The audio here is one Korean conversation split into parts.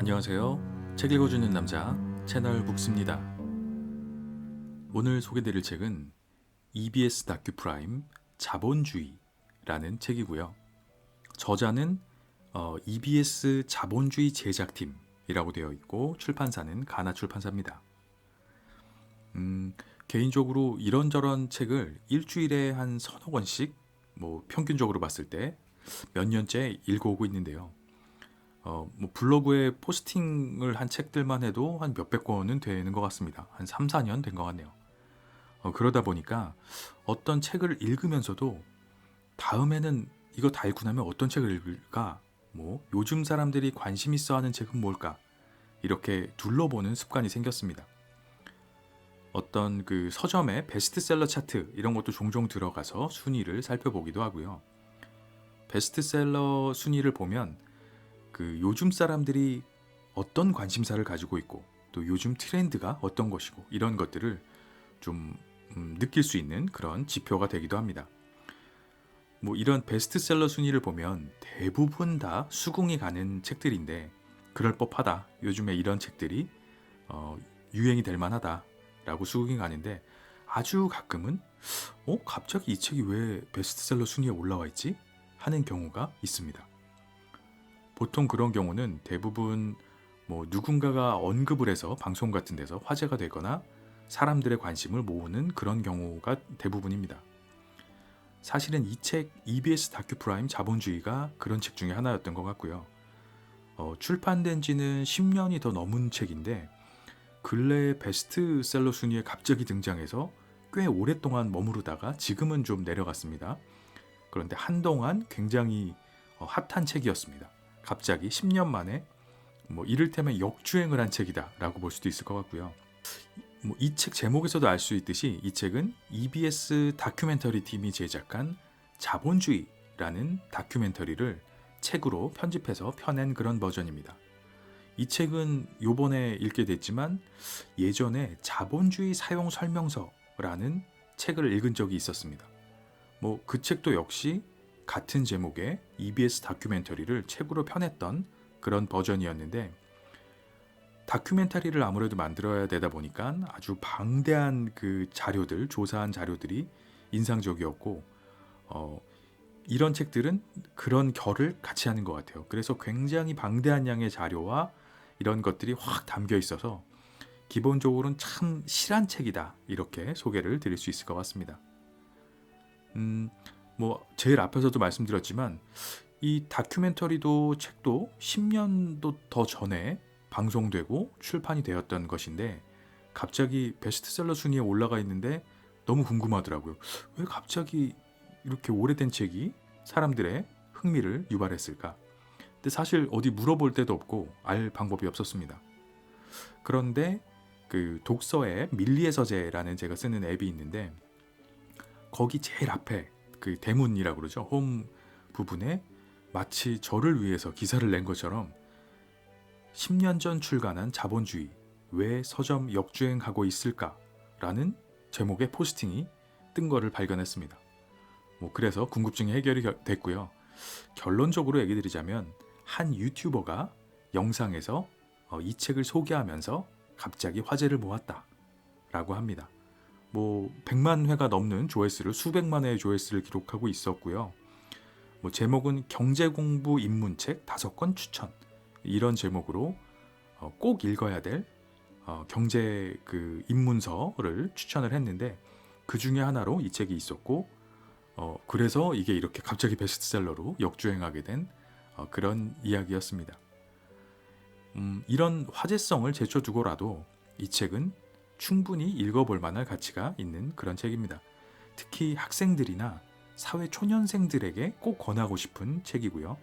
안녕하세요. 책 읽어주는 남자 채널 북스입니다. 오늘 소개드릴 책은 EBS 다큐 프라임 자본주의라는 책이고요. 저자는 어, EBS 자본주의 제작팀이라고 되어 있고 출판사는 가나 출판사입니다. 음, 개인적으로 이런저런 책을 일주일에 한 서너 권씩 뭐 평균적으로 봤을 때 몇 년째 읽어오고 있는데요. 어, 뭐 블로그에 포스팅을 한 책들만 해도 한 몇백 권은 되는 것 같습니다. 한 3, 4년 된 것 같네요. 어, 그러다 보니까 어떤 책을 읽으면서도 다음에는 이거 다 읽고 나면 어떤 책을 읽을까? 뭐 요즘 사람들이 관심 있어 하는 책은 뭘까? 이렇게 둘러보는 습관이 생겼습니다. 어떤 그 서점의 베스트셀러 차트 이런 것도 종종 들어가서 순위를 살펴보기도 하고요. 베스트셀러 순위를 보면 그 요즘 사람들이 어떤 관심사를 가지고 있고 또 요즘 트렌드가 어떤 것이고 이런 것들을 좀 음, 느낄 수 있는 그런 지표가 되기도 합니다. 뭐 이런 베스트셀러 순위를 보면 대부분 다 수긍이 가는 책들인데 그럴 법하다. 요즘에 이런 책들이 어, 유행이 될 만하다라고 수긍이 가는데 아주 가끔은 어 갑자기 이 책이 왜 베스트셀러 순위에 올라와 있지 하는 경우가 있습니다. 보통 그런 경우는 대부분 뭐 누군가가 언급을 해서 방송 같은 데서 화제가 되거나 사람들의 관심을 모으는 그런 경우가 대부분입니다. 사실은 이 책 EBS 다큐 프라임 자본주의가 그런 책 중에 하나였던 것 같고요. 어, 출판된 지는 10년이 더 넘은 책인데 근래 베스트셀러 순위에 갑자기 등장해서 꽤 오랫동안 머무르다가 지금은 좀 내려갔습니다. 그런데 한동안 굉장히 어, 핫한 책이었습니다. 갑자기 10년 만에 뭐 이를테면 역주행을 한 책이다라고 볼 수도 있을 것 같고요. 뭐 이 책 제목에서도 알 수 있듯이 이 책은 EBS 다큐멘터리 팀이 제작한 자본주의라는 다큐멘터리를 책으로 편집해서 펴낸 그런 버전입니다. 이 책은 요번에 읽게 됐지만 예전에 자본주의 사용 설명서라는 책을 읽은 적이 있었습니다. 뭐 그 책도 역시 같은 제목의 EBS 다큐멘터리를 책으로 펴냈던 그런 버전이었는데 다큐멘터리를 아무래도 만들어야 되다 보니까 아주 방대한 그 자료들, 조사한 자료들이 인상적이었고 어, 이런 책들은 그런 결을 같이 하는 것 같아요. 그래서 굉장히 방대한 양의 자료와 이런 것들이 확 담겨 있어서 기본적으로는 참 실한 책이다 이렇게 소개를 드릴 수 있을 것 같습니다. 음, 뭐 제일 앞에서도 말씀드렸지만 이 다큐멘터리도 책도 10년도 더 전에 방송되고 출판이 되었던 것인데 갑자기 베스트셀러 순위에 올라가 있는데 너무 궁금하더라고요. 왜 갑자기 이렇게 오래된 책이 사람들의 흥미를 유발했을까? 근데 사실 어디 물어볼 데도 없고 알 방법이 없었습니다. 그런데 그 독서의 밀리의 서재라는 제가 쓰는 앱이 있는데 거기 제일 앞에 그 대문이라고 그러죠. 홈 부분에 마치 저를 위해서 기사를 낸 것처럼 10년 전 출간한 자본주의 왜 서점 역주행하고 있을까라는 제목의 포스팅이 뜬 거를 발견했습니다. 뭐 그래서 궁금증이 해결이 됐고요. 결론적으로 얘기 드리자면 한 유튜버가 영상에서 어, 이 책을 소개하면서 갑자기 화제를 모았다라고 합니다. 뭐 100만 회가 넘는 조회수를 수백만 회의 조회수를 기록하고 있었고요. 뭐 제목은 경제 공부 입문책 다섯 권 추천 이런 제목으로 어, 꼭 읽어야 될 어, 경제 그 입문서를 추천을 했는데 그 중에 하나로 이 책이 있었고 어, 그래서 이게 이렇게 갑자기 베스트셀러로 역주행하게 된 어, 그런 이야기였습니다. 음, 이런 화제성을 제쳐두고라도 이 책은 충분히 읽어볼 만할 가치가 있는 그런 책입니다. 특히 학생들이나 사회 초년생들에게 꼭 권하고 싶은 책이고요.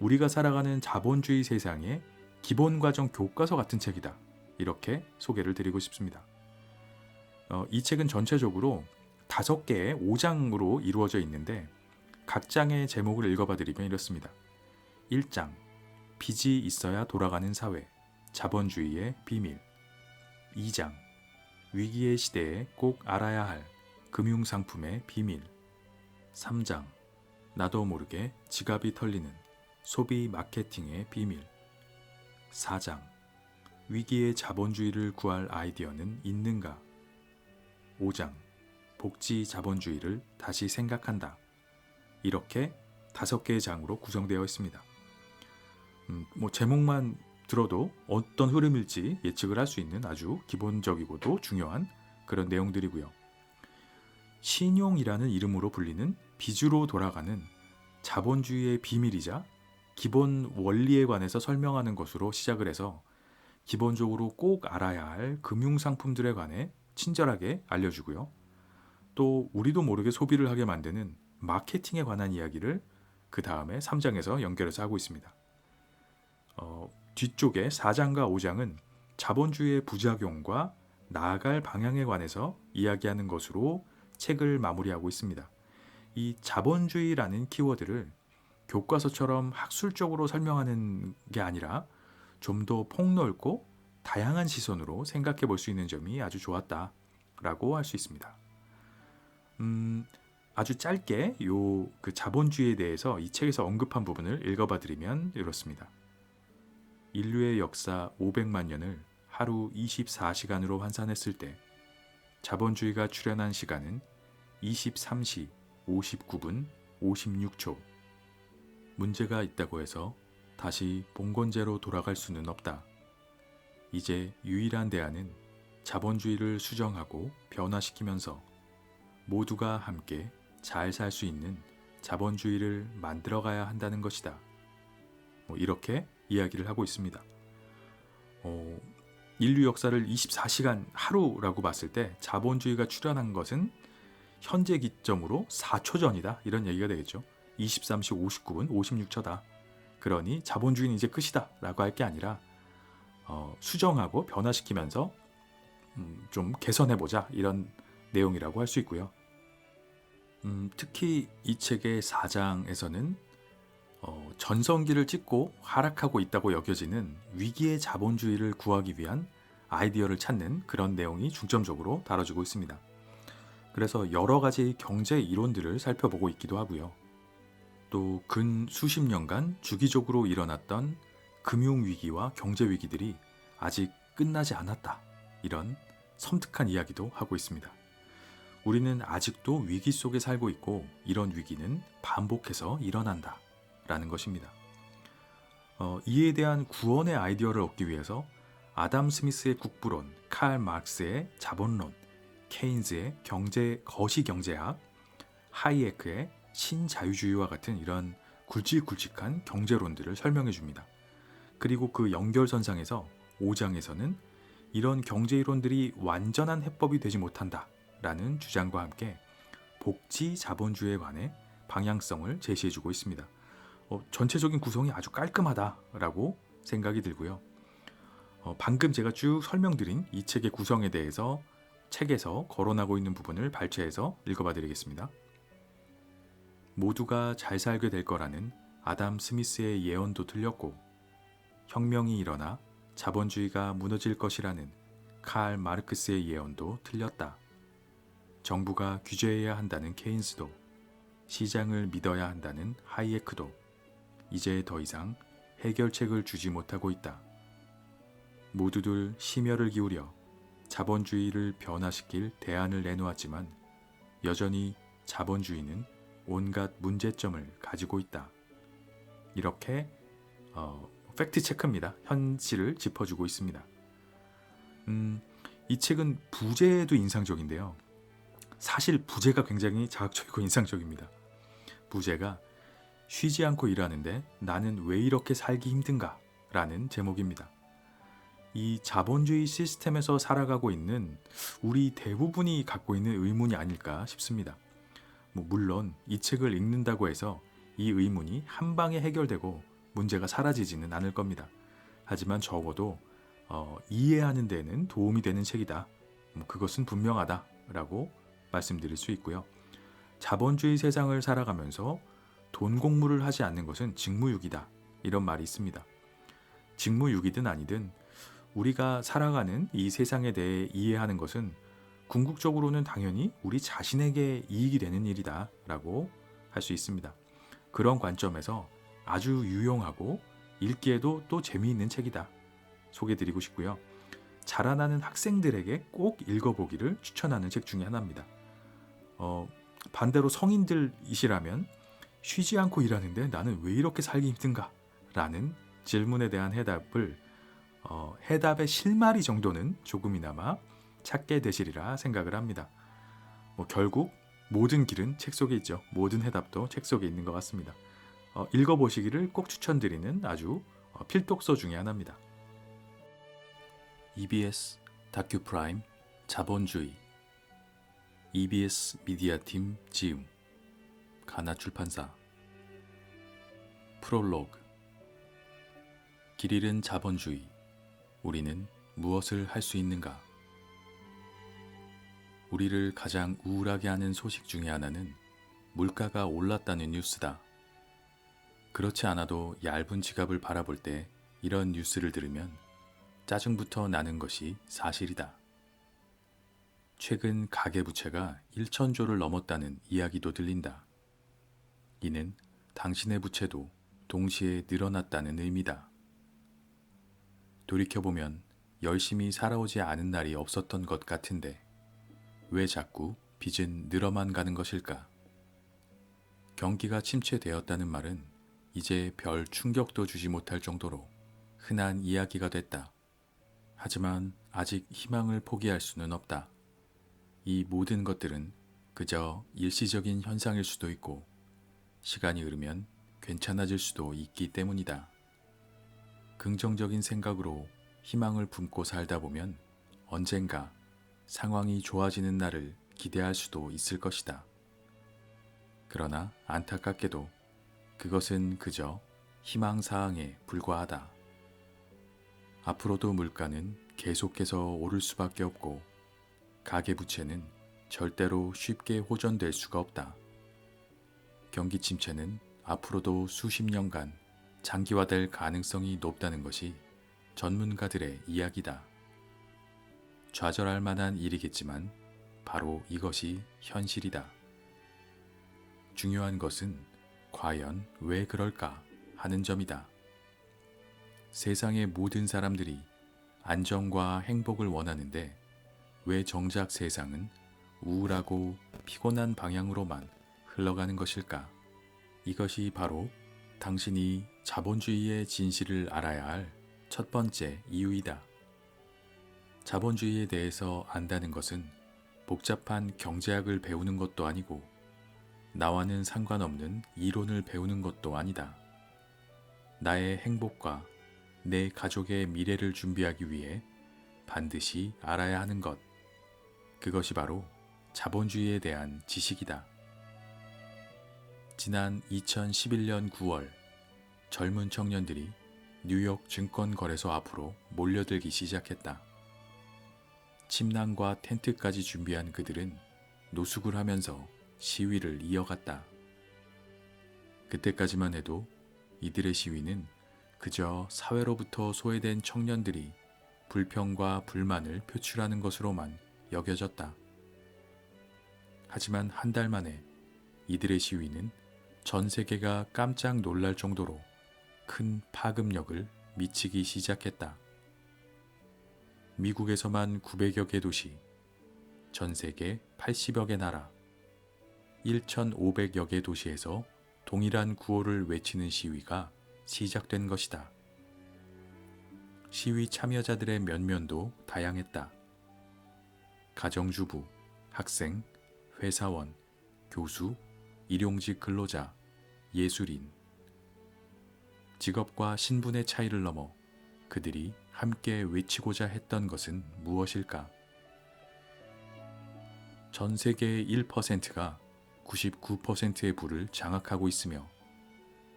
우리가 살아가는 자본주의 세상의 기본 과정 교과서 같은 책이다. 이렇게 소개를 드리고 싶습니다. 어, 이 책은 전체적으로 다섯 개의 5장으로 이루어져 있는데 각 장의 제목을 읽어봐 드리면 이렇습니다. 1장 빚이 있어야 돌아가는 사회 자본주의의 비밀 2장 위기의 시대에 꼭 알아야 할 금융상품의 비밀 3장 나도 모르게 지갑이 털리는 소비 마케팅의 비밀 4장 위기의 자본주의를 구할 아이디어는 있는가? 5장 복지 자본주의를 다시 생각한다. 이렇게 다섯 개의 장으로 구성되어 있습니다. 음, 뭐 제목만 들어도 어떤 흐름일지 예측을 할 수 있는 아주 기본적이고도 중요한 그런 내용들이고요. 신용이라는 이름으로 불리는 빚으로 돌아가는 자본주의의 비밀이자 기본 원리에 관해서 설명하는 것으로 시작을 해서 기본적으로 꼭 알아야 할 금융상품들에 관해 친절하게 알려주고요. 또 우리도 모르게 소비를 하게 만드는 마케팅에 관한 이야기를 그 다음에 3장에서 연결해서 하고 있습니다. 어, 뒤쪽에 4장과 5장은 자본주의의 부작용과 나아갈 방향에 관해서 이야기하는 것으로 책을 마무리하고 있습니다. 이 자본주의라는 키워드를 교과서처럼 학술적으로 설명하는 게 아니라 좀 더 폭넓고 다양한 시선으로 생각해 볼 수 있는 점이 아주 좋았다라고 할 수 있습니다. 음, 아주 짧게 요 그 자본주의에 대해서 이 책에서 언급한 부분을 읽어봐 드리면 이렇습니다. 인류의 역사 500만 년을 하루 24시간으로 환산했을 때 자본주의가 출현한 시간은 23시 59분 56초. 문제가 있다고 해서 다시 봉건제로 돌아갈 수는 없다. 이제 유일한 대안은 자본주의를 수정하고 변화시키면서 모두가 함께 잘 살 수 있는 자본주의를 만들어가야 한다는 것이다. 뭐 이렇게 이야기를 하고 있습니다. 어, 인류 역사를 24시간 하루라고 봤을 때 자본주의가 출현한 것은 현재 기점으로 4초 전이다. 이런 얘기가 되겠죠. 23시 59분 56초다. 그러니 자본주의는 이제 끝이다. 라고 할 게 아니라 어, 수정하고 변화시키면서 음, 좀 개선해보자. 이런 내용이라고 할 수 있고요. 음, 특히 이 책의 4장에서는 어, 전성기를 찍고 하락하고 있다고 여겨지는 위기의 자본주의를 구하기 위한 아이디어를 찾는 그런 내용이 중점적으로 다뤄지고 있습니다. 그래서 여러 가지 경제 이론들을 살펴보고 있기도 하고요. 또 근 수십 년간 주기적으로 일어났던 금융 위기와 경제 위기들이 아직 끝나지 않았다. 이런 섬뜩한 이야기도 하고 있습니다. 우리는 아직도 위기 속에 살고 있고 이런 위기는 반복해서 일어난다. 라는 것입니다. 어, 이에 대한 구원의 아이디어를 얻기 위해서 아담 스미스의 국부론, 칼 마르크스의 자본론, 케인즈의 경제 거시 경제학, 하이에크의 신자유주의와 같은 이런 굵직굵직한 경제론들을 설명해 줍니다. 그리고 그 연결선상에서 5장에서는 이런 경제 이론들이 완전한 해법이 되지 못한다 라는 주장과 함께 복지 자본주의에 관해 방향성을 제시해 주고 있습니다. 어, 전체적인 구성이 아주 깔끔하다라고 생각이 들고요. 어, 방금 제가 쭉 설명드린 이 책의 구성에 대해서 책에서 거론하고 있는 부분을 발췌해서 읽어봐 드리겠습니다. 모두가 잘 살게 될 거라는 아담 스미스의 예언도 틀렸고, 혁명이 일어나 자본주의가 무너질 것이라는 칼 마르크스의 예언도 틀렸다. 정부가 규제해야 한다는 케인스도, 시장을 믿어야 한다는 하이에크도, 이제 더 이상 해결책을 주지 못하고 있다. 모두들 심혈을 기울여 자본주의를 변화시킬 대안을 내놓았지만 여전히 자본주의는 온갖 문제점을 가지고 있다. 이렇게 어, 팩트 체크입니다. 현실을 짚어주고 있습니다. 음, 이 책은 부제도 인상적인데요. 사실 부제가 굉장히 자극적이고 인상적입니다. 부제가 쉬지 않고 일하는데 나는 왜 이렇게 살기 힘든가? 라는 제목입니다. 이 자본주의 시스템에서 살아가고 있는 우리 대부분이 갖고 있는 의문이 아닐까 싶습니다. 뭐 물론 이 책을 읽는다고 해서 이 의문이 한 방에 해결되고 문제가 사라지지는 않을 겁니다. 하지만 적어도 어, 이해하는 데는 도움이 되는 책이다. 뭐 그것은 분명하다라고 말씀드릴 수 있고요. 자본주의 세상을 살아가면서 돈 공부를 하지 않는 것은 직무유기다. 이런 말이 있습니다. 직무유기든 아니든 우리가 살아가는 이 세상에 대해 이해하는 것은 궁극적으로는 당연히 우리 자신에게 이익이 되는 일이다. 라고 할 수 있습니다. 그런 관점에서 아주 유용하고 읽기에도 또 재미있는 책이다. 소개드리고 싶고요. 자라나는 학생들에게 꼭 읽어보기를 추천하는 책 중에 하나입니다. 어, 반대로 성인들이시라면 쉬지 않고 일하는데 나는 왜 이렇게 살기 힘든가? 라는 질문에 대한 해답을 어, 해답의 실마리 정도는 조금이나마 찾게 되시리라 생각을 합니다. 뭐 결국 모든 길은 책 속에 있죠. 모든 해답도 책 속에 있는 것 같습니다. 어, 읽어보시기를 꼭 추천드리는 아주 어, 필독서 중의 하나입니다. EBS 다큐 프라임 자본주의 EBS 미디어 팀 지음 가나 출판사 프롤로그 길 잃은 자본주의 우리는 무엇을 할 수 있는가? 우리를 가장 우울하게 하는 소식 중의 하나는 물가가 올랐다는 뉴스다. 그렇지 않아도 얇은 지갑을 바라볼 때 이런 뉴스를 들으면 짜증부터 나는 것이 사실이다. 최근 가계부채가 1천조를 넘었다는 이야기도 들린다. 이는 당신의 부채도 동시에 늘어났다는 의미다. 돌이켜보면 열심히 살아오지 않은 날이 없었던 것 같은데 왜 자꾸 빚은 늘어만 가는 것일까? 경기가 침체되었다는 말은 이제 별 충격도 주지 못할 정도로 흔한 이야기가 됐다. 하지만 아직 희망을 포기할 수는 없다. 이 모든 것들은 그저 일시적인 현상일 수도 있고 시간이 흐르면 괜찮아질 수도 있기 때문이다. 긍정적인 생각으로 희망을 품고 살다 보면 언젠가 상황이 좋아지는 날을 기대할 수도 있을 것이다. 그러나 안타깝게도 그것은 그저 희망사항에 불과하다. 앞으로도 물가는 계속해서 오를 수밖에 없고 가계부채는 절대로 쉽게 호전될 수가 없다. 경기 침체는 앞으로도 수십 년간 장기화될 가능성이 높다는 것이 전문가들의 이야기다. 좌절할 만한 일이겠지만 바로 이것이 현실이다. 중요한 것은 과연 왜 그럴까 하는 점이다. 세상의 모든 사람들이 안정과 행복을 원하는데 왜 정작 세상은 우울하고 피곤한 방향으로만 흘러가는 것일까? 이것이 바로 당신이 자본주의의 진실을 알아야 할 첫 번째 이유이다. 자본주의에 대해서 안다는 것은 복잡한 경제학을 배우는 것도 아니고 나와는 상관없는 이론을 배우는 것도 아니다. 나의 행복과 내 가족의 미래를 준비하기 위해 반드시 알아야 하는 것. 그것이 바로 자본주의에 대한 지식이다. 지난 2011년 9월 젊은 청년들이 뉴욕 증권거래소 앞으로 몰려들기 시작했다. 침낭과 텐트까지 준비한 그들은 노숙을 하면서 시위를 이어갔다. 그때까지만 해도 이들의 시위는 그저 사회로부터 소외된 청년들이 불평과 불만을 표출하는 것으로만 여겨졌다. 하지만 한 달 만에 이들의 시위는 전 세계가 깜짝 놀랄 정도로 큰 파급력을 미치기 시작했다. 미국에서만 900여 개 도시, 전 세계 80여 개 나라, 1,500여 개 도시에서 동일한 구호를 외치는 시위가 시작된 것이다. 시위 참여자들의 면면도 다양했다. 가정주부, 학생, 회사원, 교수, 일용직 근로자, 예술인. 직업과 신분의 차이를 넘어 그들이 함께 외치고자 했던 것은 무엇일까? 전 세계의 1%가 99%의 부를 장악하고 있으며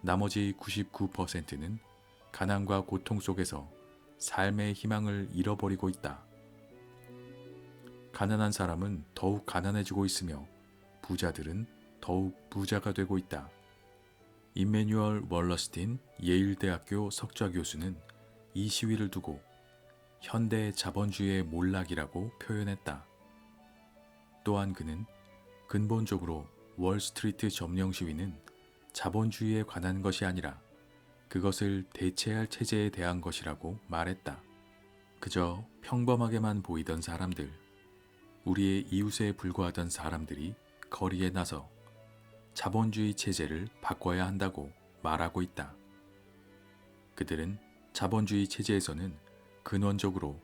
나머지 99%는 가난과 고통 속에서 삶의 희망을 잃어버리고 있다. 가난한 사람은 더욱 가난해지고 있으며 부자들은 더욱 부자가 되고 있다. 임메뉴얼 월러스틴 예일대학교 석좌 교수는 이 시위를 두고 현대 자본주의의 몰락이라고 표현했다. 또한 그는 근본적으로 월스트리트 점령 시위는 자본주의에 관한 것이 아니라 그것을 대체할 체제에 대한 것이라고 말했다. 그저 평범하게만 보이던 사람들, 우리의 이웃에 불과하던 사람들이 거리에 나서 자본주의 체제를 바꿔야 한다고 말하고 있다. 그들은 자본주의 체제에서는 근원적으로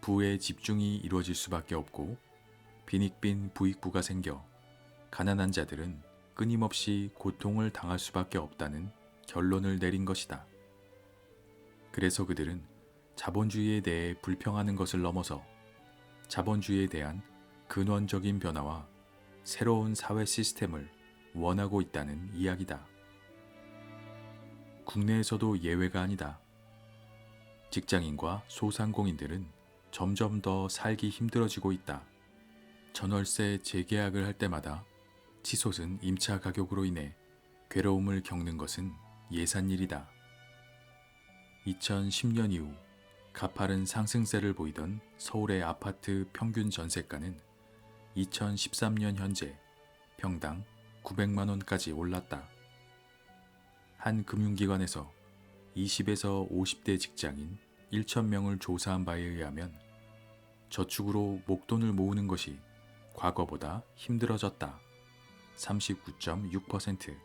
부의 집중이 이루어질 수밖에 없고 빈익빈 부익부가 생겨 가난한 자들은 끊임없이 고통을 당할 수밖에 없다는 결론을 내린 것이다. 그래서 그들은 자본주의에 대해 불평하는 것을 넘어서 자본주의에 대한 근원적인 변화와 새로운 사회 시스템을 원하고 있다는 이야기다. 국내에서도 예외가 아니다. 직장인과 소상공인들은 점점 더 살기 힘들어지고 있다. 전월세 재계약을 할 때마다 치솟은 임차 가격으로 인해 괴로움을 겪는 것은 예산일이다. 2010년 이후 가파른 상승세를 보이던 서울의 아파트 평균 전세가는 2013년 현재 평당 900만 원까지 올랐다. 한 금융기관에서 20에서 50대 직장인 1,000명을 조사한 바에 의하면 저축으로 목돈을 모으는 것이 과거보다 힘들어졌다. 39.6%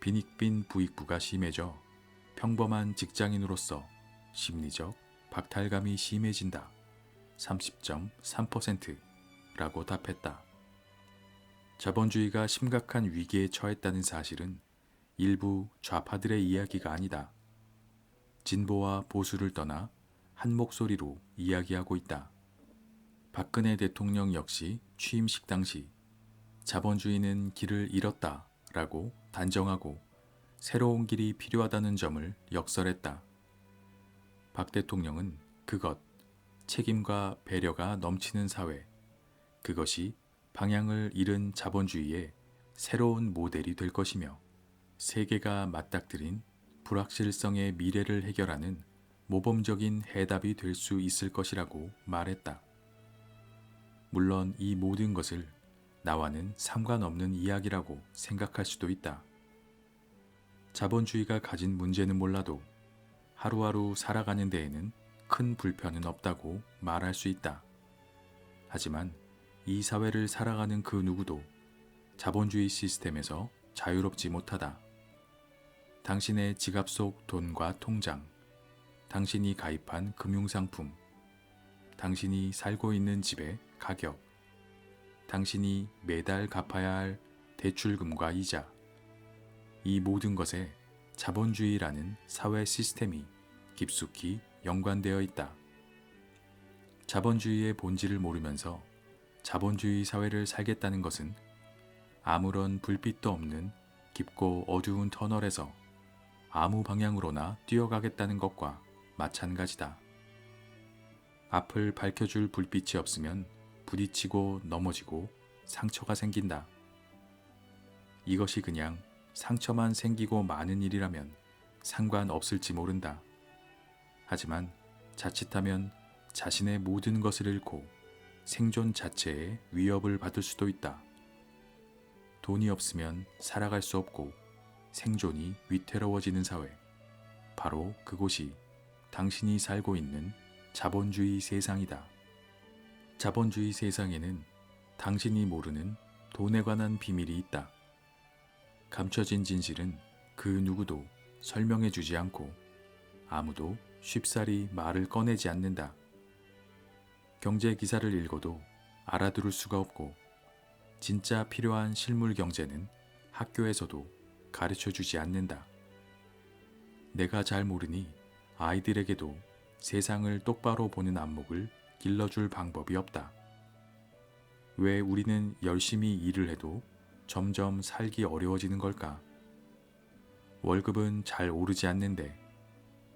빈익빈 부익부가 심해져 평범한 직장인으로서 심리적 박탈감이 심해진다. 30.3%라고 답했다. 자본주의가 심각한 위기에 처했다는 사실은 일부 좌파들의 이야기가 아니다. 진보와 보수를 떠나 한 목소리로 이야기하고 있다. 박근혜 대통령 역시 취임식 당시 자본주의는 길을 잃었다 라고 단정하고 새로운 길이 필요하다는 점을 역설했다. 박 대통령은 그것, 책임과 배려가 넘치는 사회, 그것이 방향을 잃은 자본주의의 새로운 모델이 될 것이며 세계가 맞닥뜨린 불확실성의 미래를 해결하는 모범적인 해답이 될 수 있을 것이라고 말했다. 물론 이 모든 것을 나와는 상관없는 이야기라고 생각할 수도 있다. 자본주의가 가진 문제는 몰라도 하루하루 살아가는 데에는 큰 불편은 없다고 말할 수 있다. 하지만 이 사회를 살아가는 그 누구도 자본주의 시스템에서 자유롭지 못하다. 당신의 지갑 속 돈과 통장, 당신이 가입한 금융상품, 당신이 살고 있는 집의 가격, 당신이 매달 갚아야 할 대출금과 이자, 이 모든 것에 자본주의라는 사회 시스템이 깊숙이 연관되어 있다. 자본주의의 본질을 모르면서 자본주의 사회를 살겠다는 것은 아무런 불빛도 없는 깊고 어두운 터널에서 아무 방향으로나 뛰어가겠다는 것과 마찬가지다. 앞을 밝혀줄 불빛이 없으면 부딪히고 넘어지고 상처가 생긴다. 이것이 그냥 상처만 생기고 많은 일이라면 상관없을지 모른다. 하지만 자칫하면 자신의 모든 것을 잃고 생존 자체에 위협을 받을 수도 있다. 돈이 없으면 살아갈 수 없고 생존이 위태로워지는 사회. 바로 그곳이 당신이 살고 있는 자본주의 세상이다. 자본주의 세상에는 당신이 모르는 돈에 관한 비밀이 있다. 감춰진 진실은 그 누구도 설명해 주지 않고 아무도 쉽사리 말을 꺼내지 않는다. 경제 기사를 읽어도 알아들을 수가 없고 진짜 필요한 실물 경제는 학교에서도 가르쳐 주지 않는다. 내가 잘 모르니 아이들에게도 세상을 똑바로 보는 안목을 길러줄 방법이 없다. 왜 우리는 열심히 일을 해도 점점 살기 어려워지는 걸까? 월급은 잘 오르지 않는데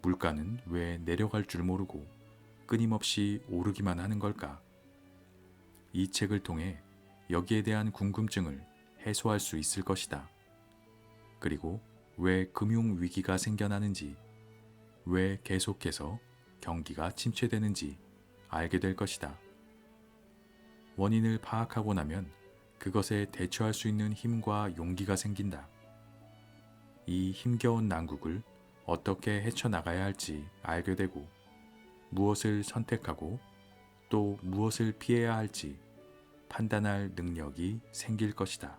물가는 왜 내려갈 줄 모르고 끊임없이 오르기만 하는 걸까? 이 책을 통해 여기에 대한 궁금증을 해소할 수 있을 것이다. 그리고 왜 금융 위기가 생겨나는지, 왜 계속해서 경기가 침체되는지 알게 될 것이다. 원인을 파악하고 나면 그것에 대처할 수 있는 힘과 용기가 생긴다. 이 힘겨운 난국을 어떻게 헤쳐나가야 할지 알게 되고 무엇을 선택하고 또 무엇을 피해야 할지 판단할 능력이 생길 것이다.